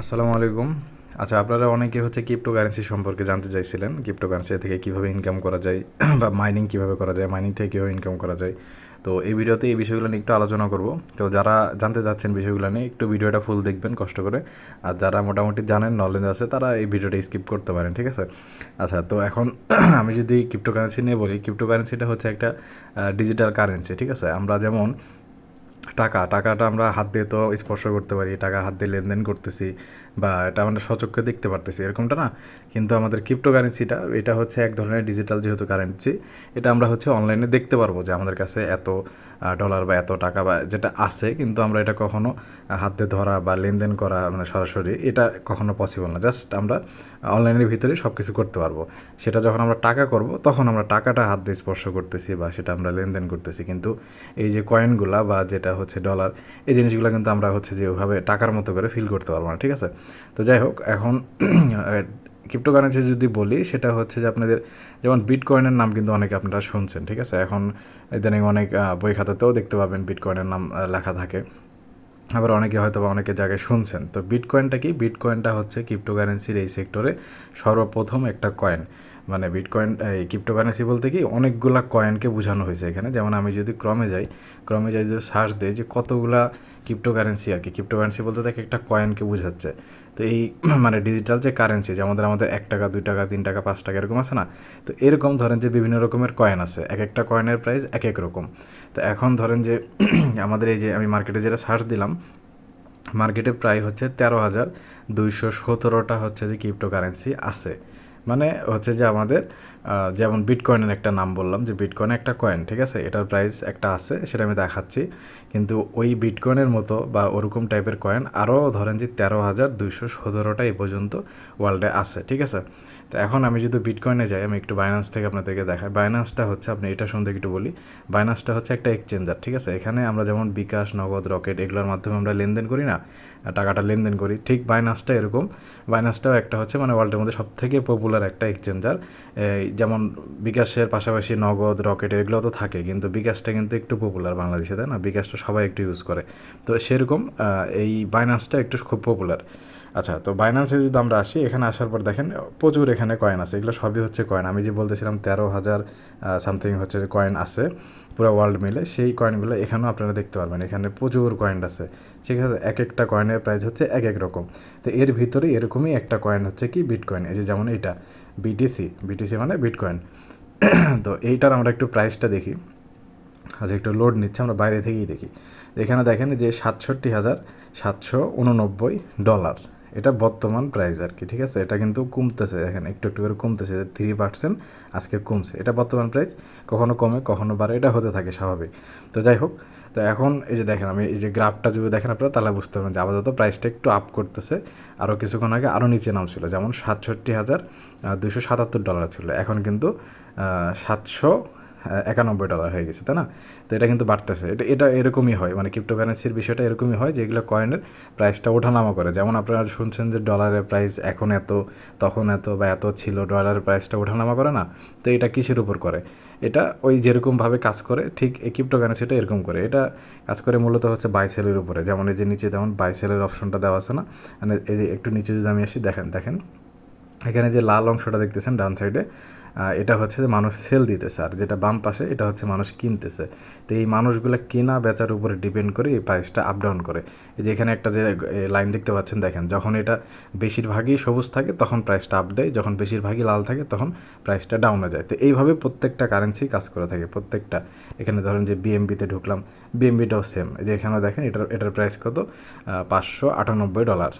আসসালামু আলাইকুম। আচ্ছা আপনারা অনেকে হচ্ছে ক্রিপ্টোকারেন্সি সম্পর্কে জানতে চাইছিলেন। ক্রিপ্টোকারেন্সি থেকে কীভাবে ইনকাম করা যায়, বা মাইনিং কীভাবে করা যায় মাইনিং থেকে কীভাবে ইনকাম করা যায়। তো এই ভিডিওতে এই বিষয়গুলো নিয়ে একটু আলোচনা করব। তো যারা জানতে চাচ্ছেন বিষয়গুলো নিয়ে, একটু ভিডিওটা ফুল দেখবেন, কষ্ট করে। আর যারা মোটামুটি জানেন নলেজ আছে, তারা এই ভিডিওটা স্কিপ করতে পারেন, ঠিক আছে? আচ্ছা তো এখন আমি যদি ক্রিপ্টোকারেন্সি নিয়ে বলি ক্রিপ্টোকারেন্সিটা হচ্ছে একটা ডিজিটাল কারেন্সি ঠিক আছে? আমরা যেমন টাকা, টাকাটা আমরা হাত দিয়ে তো স্পর্শ করতে পারি, টাকা হাত দিয়ে লেনদেন করতেছি বা এটা আমরা সচক্ষে দেখতে পারতেছি, এরকমটা না? কিন্তু আমাদের ক্রিপ্টো কারেন্সিটা এটা হচ্ছে এক ধরনের ডিজিটাল যেহেতু কারেন্সি এটা আমরা হচ্ছে অনলাইনে দেখতে পারব যে আমাদের কাছে এত ডলার বা এত টাকা বা যেটা আছে, কিন্তু আমরা এটা কখনো হাতে ধরা বা লেনদেন করা মানে সরাসরি এটা কখনো পসিবল না। জাস্ট আমরা অনলাইনের ভিতরে সব কিছু করতে পারব। সেটা যখন আমরা টাকা করব, তখন আমরা টাকাটা হাত দিয়ে স্পর্শ করতেছি বা সেটা আমরা লেনদেন করতেছি। কিন্তু এই যে কয়েনগুলা বা যেটা হচ্ছে ডলার এই জিনিসগুলো কিন্তু আমরা হচ্ছে যে ওভাবে টাকার মতো করে ফিল করতে পারব না, ঠিক আছে? তো যাই হোক, এখন ক্রিপ্টোকারেন্সি যদি বলি, সেটা হচ্ছে যে আপনাদের, যেমন বিটকয়েনের নাম কিন্তু অনেকে আপনারা শুনছেন, ঠিক আছে? এখন ইদানিং অনেক বই খাতাতেও দেখতে পাবেন বিটকয়েনের নাম লেখা থাকে। আবার অনেকে হয়তো বা অনেকে জায়গায় শুনছেন। তো বিটকয়েনটা কি? বিটকয়েনটা হচ্ছে ক্রিপ্টোকারেন্সির এই সেক্টরে সর্বপ্রথম একটা কয়েন মানে বিটকয়েন এই ক্রিপ্টোকারেন্সি বলতে কি অনেকগুলা কয়েনকে বোঝানো হয়েছে এখানে। যেমন আমি যদি ক্রমে যাই ক্রমে যাই যদি সার্চ দিই যে কতগুলা ক্রিপ্টোকারেন্সি আর কি। ক্রিপ্টোকারেন্সি বলতে থাকে একটা কয়েনকে বোঝাচ্ছে। তো এই মানে ডিজিটাল যে কারেন্সি যেমন আমাদের এক টাকা, দুই টাকা, তিন টাকা, পাঁচ টাকা এরকম আছে না? তো এরকম ধরেন যে বিভিন্ন রকমের কয়েন আছে। এক একটা কয়েনের প্রাইস এক এক রকম। তো এখন ধরেন যে আমাদের এই যে আমি মার্কেটে যেটা সার্চ দিলাম মার্কেটে প্রায় হচ্ছে তেরো হাজার দুইশো সতেরোটা হচ্ছে যে ক্রিপ্টোকারেন্সি আছে। মানে হচ্ছে যে আমাদের যেমন বিটকয়েনের একটা নাম বললাম যে বিটকয়েন একটা কয়েন ঠিক আছে? এটার প্রাইস একটা আছে, সেটা আমি দেখাচ্ছি। কিন্তু ওই বিটকয়েনের মতো বা ওরকম টাইপের কয়েন আরও ধরেন যে তেরো হাজার দুইশো সতেরোটা এই পর্যন্ত ওয়ার্ল্ডে আছে, ঠিক আছে? তো এখন আমি যদি বিটকয়েনে যাই, আমি একটু বাইন্যান্স থেকে আপনাদেরকে দেখাই। বাইন্যান্সটা হচ্ছে, আপনি এটা শুনতে একটু বলি। বাইন্যান্সটা হচ্ছে একটা এক্সচেঞ্জার ঠিক আছে? এখানে আমরা যেমন বিকাশ, নগদ, রকেট, এগুলোর মাধ্যমে আমরা লেনদেন করি না টাকাটা লেনদেন করি। ঠিক বাইনাসটা এরকম। বাইনাসটাও একটা হচ্ছে মানে ওয়ার্ল্ডের মধ্যে সবথেকে পপুলার একটা এক্সচেঞ্জার যেমন বিকাশের পাশাপাশি নগদ, রকেট, এগুলো তো থাকে, কিন্তু বিকাশটা কিন্তু একটু পপুলার বাংলাদেশে, তাই না? বিকাশটা সবাই একটু ইউজ করে। তো সেরকম এই বাইনাসটা একটু খুব পপুলার আচ্ছা তো বাইন্যান্সে যদি আমরা আসি, এখানে আসার পর দেখেন, প্রচুর এখানে কয়েন আছে। এগুলো সবই হচ্ছে কয়েন আমি যে বলতেছিলাম তেরো হাজার সামথিং হচ্ছে কয়েন আছে, পুরো ওয়ার্ল্ড মিলে, সেই কয়েনগুলো এখানেও আপনারা দেখতে পারবেন। এখানে প্রচুর কয়েন আছে। ঠিক আছে এক একটা কয়েনের প্রাইস হচ্ছে এক এক রকম। তো এর ভিতরে এরকমই একটা কয়েন হচ্ছে কি? বিটকয়েন এই যে যেমন এটা বিটিসি বিটিসি মানে বিটকয়েন তো এইটার আমরা একটু প্রাইসটা দেখি। আচ্ছা একটু লোড নিচ্ছে, আমরা বাইরে থেকেই দেখি। এখানে দেখেন যে সাতষট্টি হাজার সাতশো উননব্বই ডলার এটা বর্তমান প্রাইস আর কি, ঠিক আছে? এটা কিন্তু কমতেছে এখানে একটু একটু করে কমতেছে থ্রি পার্সেন্ট আজকে কমছে। এটা বর্তমান প্রাইস কখনো কমে, কখনো বাড়ে, এটা হতে থাকে স্বাভাবিক। তো যাই হোক, তো এখন এই যে দেখেন, আমি এই যে গ্রাফটা যদি দেখেন আপনারা, তাহলে বুঝতে পারবেন যে আপাতত প্রাইসটা একটু আপ করতেছে। আরও কিছুক্ষণ আগে আরও নিচে নামছিল, যেমন সাতষট্টি হাজার দুশো সাতাত্তর ডলার ছিল। এখন কিন্তু সাতশো একানব্বই ডলার হয়ে গেছে, তাই না? তো এটা কিন্তু বাড়তেছে। এটা এটা এরকমই হয়। মানে ক্রিপ্টোকারেন্সির বিষয়টা এরকমই হয়, যেগুলো কয়েনের প্রাইসটা ওঠানামা করে। যেমন আপনারা শুনছেন যে ডলারের প্রাইস এখন এত, তখন এত বা এত ছিল ডলারের প্রাইসটা ওঠানামা করে না? তো এটা কিসের উপর করে? এটা ওই যেরকমভাবে কাজ করে, ঠিক এই ক্রিপ্টোকারেন্সিটা এরকম করে। এটা কাজ করে মূলত হচ্ছে বাইসেলের উপরে। যেমন এই যে নিচে, যেমন বাইসেলের অপশনটা দেওয়া আছে না? মানে এই যে একটু নিচে যদি আমি আসি, দেখেন দেখেন। এখানে যে লাল অংশটা দেখতেছেন ডান সাইডে এটা হচ্ছে যে মানুষ সেল দিতেছে, আর যেটা বাম পাশে, এটা হচ্ছে মানুষ কিনতেছে। তো এই মানুষগুলো কেনা বেচার উপরে ডিপেন্ড করে এই প্রাইসটা আপ ডাউন করে। এই যে এখানে একটা যে লাইন দেখতে পাচ্ছেন, দেখেন, যখন এটা বেশিরভাগই সবুজ থাকে, তখন প্রাইসটা আপ দেয়, যখন বেশিরভাগই লাল থাকে, তখন প্রাইসটা ডাউনে যায়। তো এইভাবে প্রত্যেকটা কারেন্সি কাজ করে থাকে, প্রত্যেকটা। এখানে ধরেন যে বিএমবিতে ঢুকলাম বিএমবিটাও সেম যে এখানেও দেখেন, এটার এটার প্রাইস কত? পাঁচশো আটানব্বই ডলার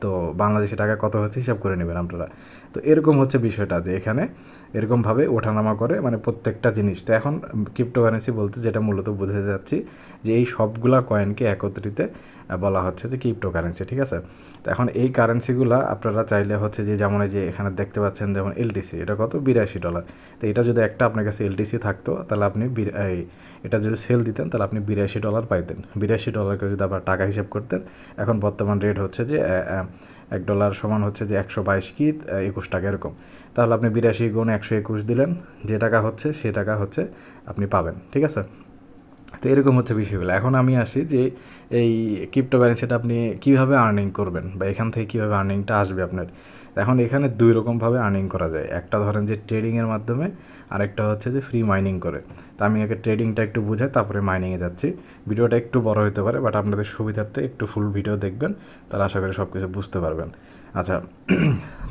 তো বাংলাদেশি টাকা কত হচ্ছে হিসাব করে নেবেন আপনারা। তো এরকম হচ্ছে বিষয়টা যে এখানে এরকমভাবে ওঠানামা করে মানে প্রত্যেকটা জিনিস। তো এখন ক্রিপ্টোকারেন্সি বলতে যেটা মূলত বুঝতে যাচ্ছি যে এই সবগুলা কয়েনকে একত্রিতে বলা হচ্ছে যে ক্রিপ্টোকারেন্সি ঠিক আছে? তো এখন এই কারেন্সিগুলো আপনারা চাইলে হচ্ছে যে যেমন এই যে এখানে দেখতে পাচ্ছেন যেমন এলটিসি এটা কত? বিরাশি ডলার। তো এটা যদি একটা আপনার কাছে এলটিসি থাকতো, তাহলে আপনি এটা যদি সেল দিতেন, তাহলে আপনি বিরাশি ডলার পাইতেন। বিরাশি ডলারকে যদি আবার টাকা হিসেব করতেন, এখন বর্তমান রেট হচ্ছে যে এক ডলার সমান হচ্ছে যে একশো বাইশ কি একুশ টাকা এরকম। তাহলে আপনি বিরাশি গুণ একশো একুশ দিলেন, যে টাকা হচ্ছে সে টাকা হচ্ছে আপনি পাবেন, ঠিক আছে? তো এরকম হচ্ছে বিষয়গুলো। এখন আমি আসি যে এই ক্রিপ্টো কারেন্সিটা আপনি কীভাবে আর্নিং করবেন বা এখান থেকে কীভাবে আর্নিংটা আসবে আপনার? এখন এখানে দুই রকমভাবে আর্নিং করা যায়। একটা ধরেন যে ট্রেডিংয়ের মাধ্যমে, আরেকটা হচ্ছে যে ফ্রি মাইনিং করে। তো আমি আগে ট্রেডিংটা একটু বুঝাই, তারপরে মাইনিংয়ে যাচ্ছি। ভিডিওটা একটু বড় হতে পারে বাট আপনাদের সুবিধার্থে একটু ফুল ভিডিও দেখবেন, তাহলে আশা করি সব কিছু বুঝতে পারবেন। আচ্ছা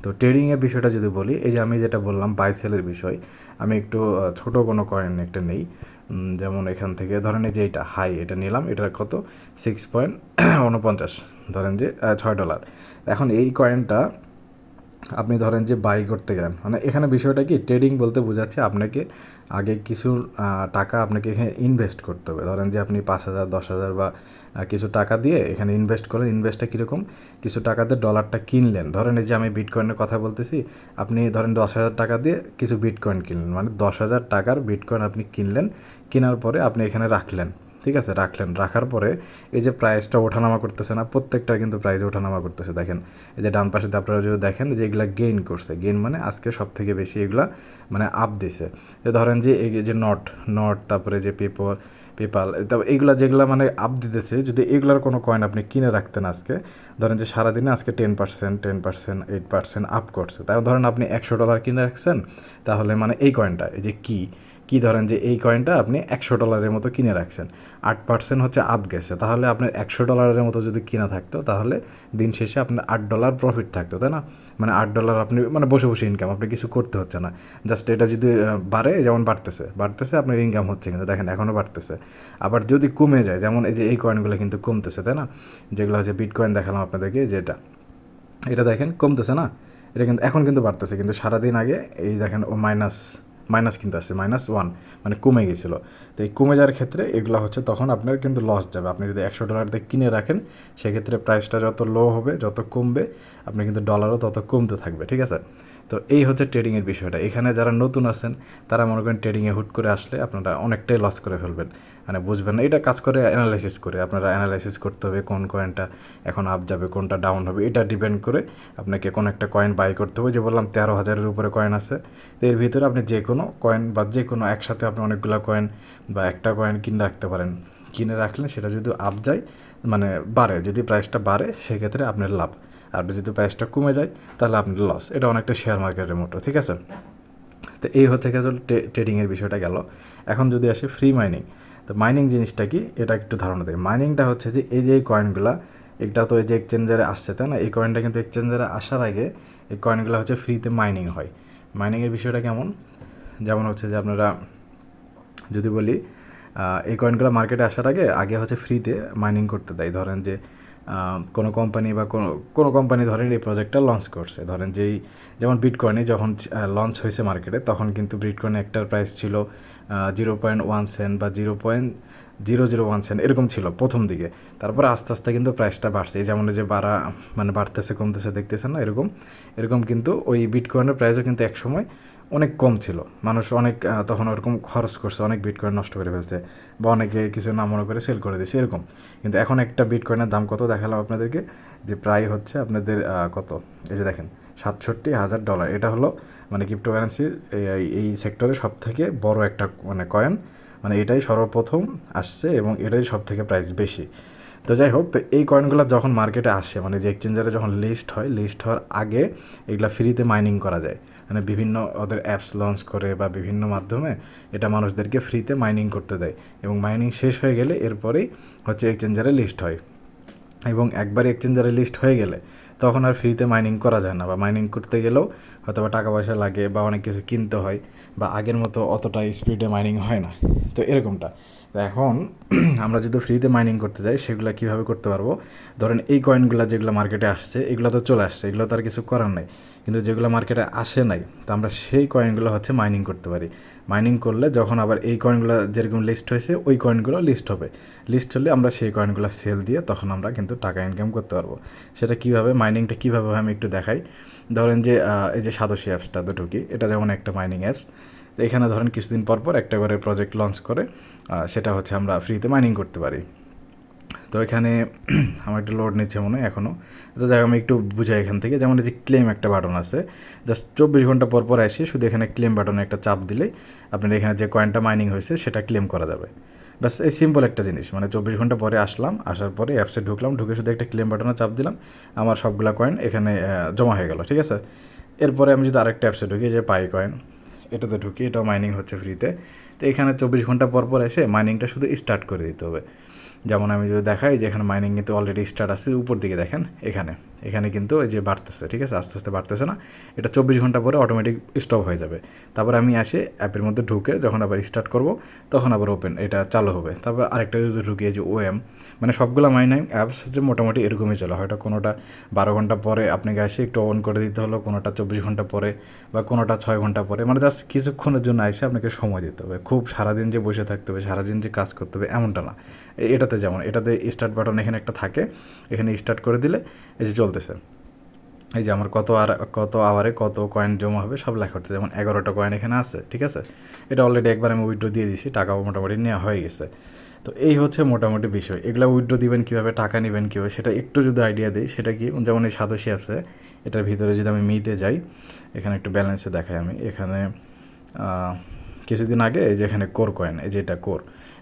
তো ট্রেডিংয়ের বিষয়টা যদি বলি, এই যে আমি যেটা বললাম বাই সেলের বিষয়, আমি একটু ছোট কোনো কয়েন একটা নেই। যেমন এখান থেকে ধরেন যে এটা হাই, এটা নিলাম এটার কত? সিক্স পয়েন্ট উনপঞ্চাশ, ধরেন যে ছয় ডলার। এখন এই কয়েনটা আপনি ধরেন যে বাই করতে গেলেন। মানে এখানে বিষয়টা কি? ট্রেডিং বলতে বোঝাচ্ছে আপনাকে আগে কিছু টাকা আপনাকে এখানে ইনভেস্ট করতে হবে। ধরেন যে আপনি পাঁচ হাজার, দশ হাজার বা কিছু টাকা দিয়ে এখানে ইনভেস্ট করেন ইনভেস্টটা কীরকম? কিছু টাকাতে ডলারটা কিনলেন। ধরেন এই যে আমি বিটকয়েনের কথা বলতেছি, আপনি ধরেন দশ হাজার টাকা দিয়ে কিছু বিটকয়েন কিনলেন। মানে দশ হাজার টাকার বিটকয়েন আপনি কিনলেন। কেনার পরে আপনি এখানে রাখলেন। ঠিক আছে, রাখলেন। রাখার পরে এই যে প্রাইসটা ওঠানামা করতেছে না, প্রত্যেকটা কিন্তু প্রাইস ওঠানামা করতেছে। দেখেন, এই যে ডান পাশে আপনারা যদি দেখেন যে এগুলা গেইন করছে। গেইন মানে আজকে সব থেকে বেশি এগুলা মানে আপ দিছে। যে ধরেন যে এই যে নট নট তারপরে যে পেপার পেপাল তারপর এইগুলা যেগুলো মানে আপ দিতেছে, যদি এগুলার কোনো কয়েন আপনি কিনে রাখতেন আজকে ধরেন যে সারাদিনে আজকে ten percent ten percent eight percent up করছে। তাই ধরেন আপনি একশো ডলার কিনে রাখছেন, তাহলে মানে এই কয়েনটা এই যে কি? কি ধরেন যে এই কয়েনটা আপনি একশো ডলারের মতো কিনে রাখছেন। আট পার্সেন্ট হচ্ছে আপ গেছে, তাহলে আপনার একশো ডলারের মতো যদি কিনা থাকতো, তাহলে দিন শেষে আপনার আট ডলার প্রফিট থাকতো, তাই না? মানে আট ডলার আপনি মানে বসে বসে ইনকাম আপনি কিছু করতে হচ্ছে না। জাস্ট এটা যদি বাড়ে, যেমন বাড়তেছে বাড়তেছে, আপনার ইনকাম হচ্ছে কিন্তু, দেখেন এখনও বাড়তেছে। আবার যদি কমে যায়, যেমন এই যে এই কয়েনগুলো কিন্তু কমতেছে, তাই না? যেগুলো হচ্ছে বিট কয়েন দেখালাম আপনাদেরকে যেটা এটা দেখেন কমতেছে না? এটা কিন্তু এখন কিন্তু বাড়তেছে, কিন্তু সারাদিন আগে এই দেখেন ও মাইনাস মাইনাস কিন্তু আসছে মাইনাস ওয়ান মানে কমে গেছিল। তো এই কমে যাওয়ার ক্ষেত্রে এগুলো হচ্ছে তখন আপনার কিন্তু লস যাবে। আপনি যদি একশো ডলার দিয়ে কিনে রাখেন, সেক্ষেত্রে প্রাইসটা যত লো হবে, যত কমবে, আপনি কিন্তু ডলারও তত কমতে থাকবে, ঠিক আছে? তো এই হচ্ছে ট্রেডিংয়ের বিষয়টা। এখানে যারা নতুন আছেন, তারা মনে করেন ট্রেডিংয়ে হুট করে আসলে আপনারা অনেকটাই লস করে ফেলবেন। মানে বুঝবেন না, এটা কাজ করে অ্যানালাইসিস করে। আপনারা অ্যানালাইসিস করতে হবে কোন কয়েনটা এখন আপ যাবে, কোনটা ডাউন হবে, এটা ডিপেন্ড করে আপনাকে কোন একটা কয়েন বাই করতে হবে। যে বললাম, তেরো হাজারের উপরে কয়েন আছে। তো এর ভিতরে আপনি যে কোনো কয়েন বা যে কোনো একসাথে আপনি অনেকগুলো কয়েন বা একটা কয়েন কিনে রাখতে পারেন। কিনে রাখলে সেটা যদি আপ যায় মানে বাড়ে, যদি প্রাইসটা বাড়ে, সেক্ষেত্রে আপনার লাভ। আর যদি প্রাইসটা কমে যায়, তাহলে আপনার লস এটা অনেকটা শেয়ার মার্কেটের মতো, ঠিক আছে? তো এই হচ্ছে গেল ট্রেডিংয়ের বিষয়টা গেল। এখন যদি আসে ফ্রি মাইনিং তো মাইনিং জিনিসটা কি? এটা একটু ধারণা দেয় মাইনিংটা হচ্ছে যে এই যে এই কয়েনগুলো এটা তো এই যে এক্সচেঞ্জারে আসছে, তাই না? এই কয়েনটা কিন্তু এক্সচেঞ্জারে আসার আগে এই কয়েনগুলো হচ্ছে ফ্রিতে মাইনিং হয়। মাইনিংয়ের বিষয়টা কেমন? যেমন হচ্ছে যে আপনারা যদি বলি এই কয়েনগুলো মার্কেটে আসার আগে আগে হচ্ছে ফ্রিতে মাইনিং করতে দেয়। ধরেন যে কোনো কোম্পানি বা কোনো কোনো কোম্পানি ধরেন এই প্রজেক্টটা লঞ্চ করছে। ধরেন যেই, যেমন বিটকয়েনে যখন লঞ্চ হয়েছে মার্কেটে তখন কিন্তু বিটকয়েন একটার প্রাইস ছিল জিরো পয়েন্ট ওয়ান সেন্ট বা zero point zero zero one cent এরকম ছিল প্রথম দিকে। তারপরে আস্তে আস্তে কিন্তু প্রাইসটা বাড়ছে। যেমন যে বাড়া মানে বাড়তেছে, কমতেছে, দেখতেছেন না, এরকম। এরকম কিন্তু ওই বিটকয়েনের প্রাইসও কিন্তু একসময় অনেক কম ছিল। মানুষ অনেক তখন ওরকম খরচ করছে, অনেক বিটকয়েন নষ্ট করে ফেলছে বা অনেকে কিছু না মনে করে সেল করে দিয়েছে এরকম। কিন্তু এখন একটা বিটকয়েনের দাম কত দেখালাম আপনাদেরকে? যে প্রায় হচ্ছে আপনাদের কত? এই যে দেখেন, সাতষট্টি হাজার ডলার এটা হলো মানে ক্রিপ্টোকারেন্সির এই এই সেক্টরে সব থেকে বড় একটা মানে কয়েন মানে এটাই সর্বপ্রথম আসছে এবং এটাই সব থেকে প্রাইস বেশি। তো যাই হোক, তো এই কয়েনগুলো যখন মার্কেটে আসে মানে যে এক্সচেঞ্জারে যখন লিস্ট হয় লিস্ট হওয়ার আগে এগুলো ফ্রিতে মাইনিং করা যায়। মানে বিভিন্ন ওদের অ্যাপস লঞ্চ করে বা বিভিন্ন মাধ্যমে এটা মানুষদেরকে ফ্রিতে মাইনিং করতে দেয় এবং মাইনিং শেষ হয়ে গেলে এরপরেই হচ্ছে এক্সচেঞ্জারে লিস্ট হয়। এবং একবার এক্সচেঞ্জারে লিস্ট হয়ে গেলে তখন আর ফ্রিতে মাইনিং করা যায় না বা মাইনিং করতে গেলেও হয়তো বা টাকা পয়সা লাগে বা অনেক কিছু কিনতে হয় বা আগের মতো অতটা স্পিডে মাইনিং হয় না। তো এরকমটা। এখন আমরা যদি ফ্রিতে মাইনিং করতে যাই, সেগুলো কীভাবে করতে পারব? ধরেন এই কয়েনগুলো যেগুলো মার্কেটে আসছে, এগুলো তো চলে আসছে, এগুলো তো আর কিছু করার নাই। কিন্তু যেগুলো মার্কেটে আসে নাই, তো আমরা সেই কয়েনগুলো হচ্ছে মাইনিং করতে পারি। মাইনিং করলে যখন আবার এই কয়েনগুলো যেরকম লিস্ট হয়েছে, ওই কয়েনগুলো লিস্ট হবে। লিস্ট হলে আমরা সেই কয়েনগুলো সেল দিয়ে তখন আমরা কিন্তু টাকা ইনকাম করতে পারব। সেটা কীভাবে মাইনিংটা কীভাবে আমি একটু দেখাই। ধরেন যে এই যে সাদোশি অ্যাপসটাতে ঢুকি এটা যেমন একটা মাইনিং অ্যাপস এখানে ধরেন কিছুদিন পর পর একটা করে প্রজেক্ট লঞ্চ করে সেটা হচ্ছে আমরা ফ্রিতে মাইনিং করতে পারি। তো এখানে আমার একটা লোড নিচ্ছে মনে হয় এখনও তো দেখ আমি একটু বুঝাই এখান থেকে। যেমন এই যে ক্লেম একটা বাটন আছে জাস্ট চব্বিশ ঘণ্টা পর পর আসি, শুধু এখানে ক্লেম বাটনে একটা চাপ দিলেই আপনার এখানে যে কয়েনটা মাইনিং হয়েছে, সেটা ক্লেম করা যাবে। ব্যাস, এই সিম্পল একটা জিনিস। মানে চব্বিশ ঘণ্টা পরে আসলাম, আসার পরে অ্যাপসে ঢুকলাম, ঢুকে শুধু একটা ক্লেম বাটনে চাপ দিলাম, আমার সবগুলা কয়েন এখানে জমা হয়ে গেল, ঠিক আছে? এরপরে আমি যদি আরেকটা অ্যাপসে ঢুকি যে পাই কয়েন এটাতে ঢুকি, এটাও মাইনিং হচ্ছে ফ্রিতে তো এখানে চব্বিশ ঘণ্টা পর পর এসে মাইনিংটা শুধু স্টার্ট করে দিতে হবে। যেমন আমি যদি দেখাই যে এখানে মাইনিং কিন্তু অলরেডি স্টার্ট আছে, উপর দিকে দেখেন, এখানে। এখানে কিন্তু এই যে বাড়তেছে, ঠিক আছে? আস্তে আস্তে বাড়তেছে না। এটা চব্বিশ ঘণ্টা পরে অটোমেটিক স্টপ হয়ে যাবে। তারপর আমি আসে অ্যাপের মধ্যে ঢুকে যখন আবার স্টার্ট করব, তখন আবার ওপেন এটা চালু হবে। তারপর আরেকটা যদি ঢুকি, এই যে ওএম মানে সবগুলো মাইনিং অ্যাপস হচ্ছে মোটামুটি এরকমই চলে। হয়তো কোনোটা বারো ঘণ্টা পরে আপনাকে এসে একটু অন করে দিতে হলো, কোনোটা চব্বিশ ঘণ্টা পরে বা কোনোটা ছয় ঘণ্টা পরে। মানে জাস্ট কিছুক্ষণের জন্য এসে আপনাকে সময় দিতে হবে। খুব সারাদিন যে বসে থাকতে হবে, সারাদিন যে কাজ করতে হবে, এমনটা না। এটাতে যেমন, এটাতে স্টার্ট বাটন এখানে একটা থাকে, এখানে স্টার্ট করে দিলে এই যে চলতেছে। এই যে আমার কত আর, কত আওয়ারে কত কয়েন জমা হবে, সব লেখা হচ্ছে। যেমন এগারোটা কয়েন এখানে আছে, ঠিক আছে? এটা অলরেডি একবার আমি উইড্রো দিয়ে দিছি টাকাও মোটামুটি নেওয়া হয়ে গেছে। তো এই হচ্ছে মোটামুটি বিষয়। এগুলো উইড্রো দিবেন কীভাবে, টাকা নেবেন কীভাবে, সেটা একটু যদি আইডিয়া দিই, সেটা কি, যেমন এই সাতশি আছে এটার ভিতরে যদি আমি মিতে যাই, এখানে একটু ব্যালেন্সে দেখাই আমি। এখানে কিছুদিন আগে এই যে এখানে কোর কয়েন এই যে এটা কোর,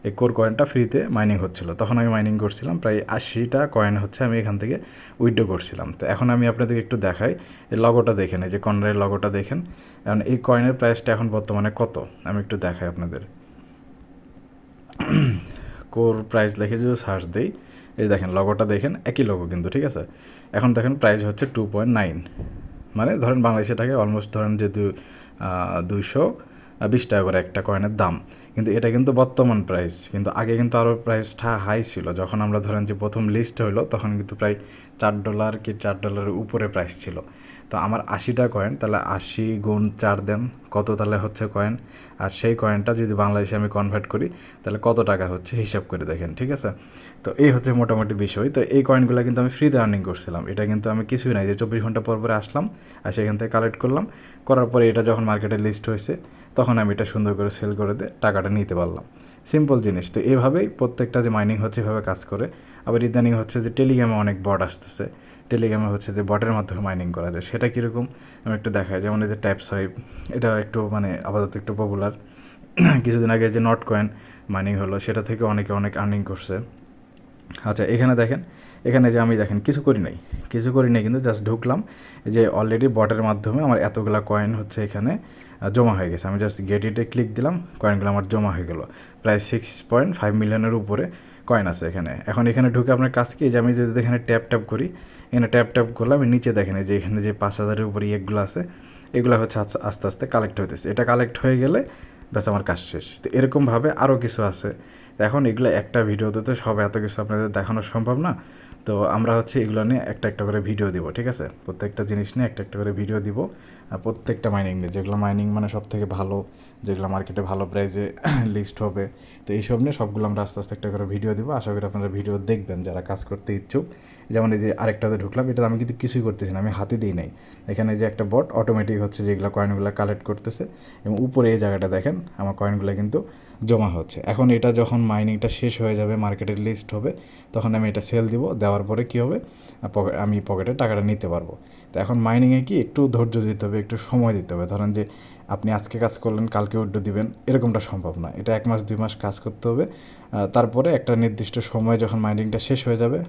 এই কোর কয়েনটা ফ্রিতে মাইনিং হচ্ছিল। তখন আমি মাইনিং করছিলাম, প্রায় আশিটা কয়েন হচ্ছে আমি এখান থেকে উইড্রো করছিলাম। তো এখন আমি আপনাদের একটু দেখাই এই লগোটা দেখেন, এই যে কর্নারের লগোটা দেখেন। এখন এই কয়েনের প্রাইসটা এখন বর্তমানে কত? আমি একটু দেখাই আপনাদের। কোর প্রাইস লিখে যদি সার্চ দেই, এই দেখেন লগোটা দেখেন, একই লগো কিন্তু, ঠিক আছে? এখন দেখেন প্রাইস হচ্ছে টু পয়েন্ট নাইন মানে ধরেন বাংলাদেশে টাকা অলমোস্ট ধরেন যে দুইশো বিশ টাকা করে একটা কয়েনের দাম। কিন্তু এটা কিন্তু বর্তমান প্রাইস কিন্তু আগে কিন্তু আরও প্রাইসটা হাই ছিল। যখন আমরা ধরেন যে প্রথম লিস্ট হইল, তখন কিন্তু প্রায় চার ডলার কি চার ডলারের উপরে প্রাইস ছিল। তো আমার আশিটা কয়েন তাহলে আশি গুণ চার দেন, কত তাহলে হচ্ছে কয়েন আর সেই কয়েনটা যদি বাংলাদেশে আমি কনভার্ট করি, তাহলে কত টাকা হচ্ছে? হিসাব করে দেখেন, ঠিক আছে? তো এই হচ্ছে মোটামুটি বিষয়। তো এই কয়েনগুলো কিন্তু আমি ফ্রিতে আর্নিং করছিলাম। এটা কিন্তু আমি কিছুই নাই যে চব্বিশ ঘণ্টা পর পরে আসলাম, আর সেখান থেকে কালেক্ট করলাম। করার পরে এটা যখন মার্কেটে লিস্ট হয়েছে, তখন আমি এটা সুন্দর করে সেল করে দিয়ে টাকাটা নিতে পারলাম। সিম্পল জিনিস। তো এভাবেই প্রত্যেকটা যে মাইনিং হচ্ছে, এভাবে কাজ করে। আবার ইদানিং হচ্ছে যে টেলিগ্রামে অনেক বট আসতেছে। টেলিগ্রামে হচ্ছে যে বটের মাধ্যমে মাইনিং করা যায়। সেটা কীরকম? আমি একটু দেখাই। যেমন এই যে ট্যাপ সোয়াইপ এটা একটু মানে আপাতত একটু পপুলার কিছুদিন আগে যে নট কয়েন মাইনিং হলো, সেটা থেকে অনেকে অনেক আর্নিং করছে। আচ্ছা এখানে দেখেন, এখানে যে আমি দেখেন, কিছু করি নাই। কিছু করি নাই, কিন্তু জাস্ট ঢুকলাম যে অলরেডি বটের মাধ্যমে আমার এতগুলা কয়েন হচ্ছে এখানে জমা হয়ে গেছে। আমি জাস্ট গেট ইটে ক্লিক দিলাম কয়েনগুলো আমার জমা হয়ে গেলো। প্রায় সিক্স পয়েন্ট ফাইভ মিলিয়নের উপরে কয়েন আছে এখানে। এখন এখানে ঢুকে আপনার কাজ কি? যে আমি যদি এখানে ট্যাপ ট্যাপ করি, এখানে ট্যাপ ট্যাপ করলাম আমি নিচে দেখেন যে এখানে যে পাঁচ হাজারের উপরে ইয়েগুলো আছে, এগুলো হচ্ছে আস্তে- আস্তে আস্তে কালেক্ট হইতেছে। এটা কালেক্ট হয়ে গেলে ব্যাস আমার কাজ শেষ। তো এরকমভাবে আরও কিছু আছে। এখন এগুলো একটা ভিডিওতে তো সব এত কিছু আপনাদের দেখানো সম্ভব না। তো আমরা হচ্ছে এগুলো নিয়ে একটা একটা করে ভিডিও দিব, ঠিক আছে? প্রত্যেকটা জিনিস নিয়ে একটা একটা করে ভিডিও দিব। আর প্রত্যেকটা মাইনিং নিয়ে, যেগুলো মাইনিং মানে সব থেকে ভালো যেগুলো মার্কেটে ভালো প্রাইসে লিস্ট হবে। তো এইসব নিয়ে সবগুলো আমরা আস্তে আস্তে একটা করে ভিডিও দেবো। আশা করি আপনারা ভিডিও দেখবেন যারা কাজ করতে ইচ্ছুক। যেমন এই যে আরেকটাতে ঢুকলাম, এটা আমি কিন্তু কিছুই করতেছি না, আমি হাতে দিই নাই। এখানে যে একটা বট অটোমেটিক হচ্ছে যেগুলো কয়েনগুলো কালেক্ট করতেছে। এবং উপরে এই জায়গাটা দেখেন, আমার কয়েনগুলো কিন্তু জমা হচ্ছে। এখন এটা যখন মাইনিংটা শেষ হয়ে যাবে মার্কেটের লিস্ট হবে, তখন আমি এটা সেল দিব। দেওয়ার পরে কী হবে? আমি পকেটে টাকাটা নিতে পারব। তো এখন মাইনিংয়ে কি একটু ধৈর্য দিতে হবে, একটু সময় দিতে হবে। ধরেন যে আপনি আজকে কাজ করলেন, কালকে উড্ডো দিবেন, এরকমটা সম্ভব না। এটা এক মাস, দুই মাস কাজ করতে হবে। তারপরে একটা নির্দিষ্ট সময় যখন মাইনিংটা শেষ হয়ে যাবে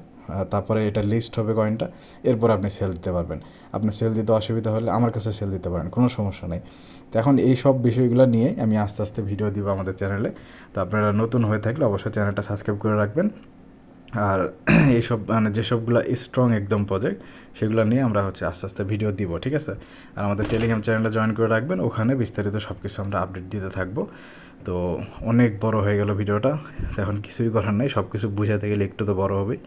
তারপরে এটা লিস্ট হবে কয়েনটা, এরপর আপনি সেল দিতে পারবেন। আপনি সেল দিতে অসুবিধা হলে আমার কাছে সেল দিতে পারেন, কোনো সমস্যা নেই। তো এখন এই সব বিষয়গুলো নিয়ে আমি আস্তে আস্তে ভিডিও দিব আমাদের চ্যানেলে। তো আপনারা নতুন হয়ে থাকলে অবশ্যই চ্যানেলটা সাবস্ক্রাইব করে রাখবেন। আর এইসব মানে যেসবগুলো স্ট্রং একদম প্রজেক্ট সেগুলো নিয়ে আমরা হচ্ছে আস্তে আস্তে ভিডিও দিব, ঠিক আছে? আর আমাদের টেলিগ্রাম চ্যানেলটা জয়েন করে রাখবেন, ওখানে বিস্তারিত সব কিছু আমরা আপডেট দিতে থাকব। তো অনেক বড় হয়ে গেল ভিডিওটা এখন কিছুই করার নেই সব কিছু বুঝাতে গেলে একটু তো বড় হবেই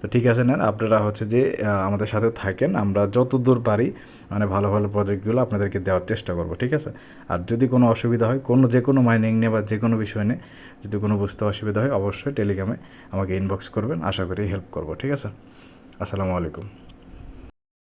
তো ঠিক আছে না আপনারা হচ্ছে যে আমাদের সাথে থাকেন, আমরা যত দূর পারি মানে ভালো ভালো প্রজেক্টগুলো আপনাদেরকে দেওয়ার চেষ্টা করব, ঠিক আছে? আর যদি কোনো অসুবিধা হয়, কোনো যে কোনো মাইনিং নিয়ে বা যে কোনো বিষয় নিয়ে যদি কোনো বুঝতে অসুবিধা হয়, অবশ্যই টেলিগ্রামে আমাকে ইনবক্স করবেন, আশা করি হেল্প করব, ঠিক আছে? আসসালামু আলাইকুম।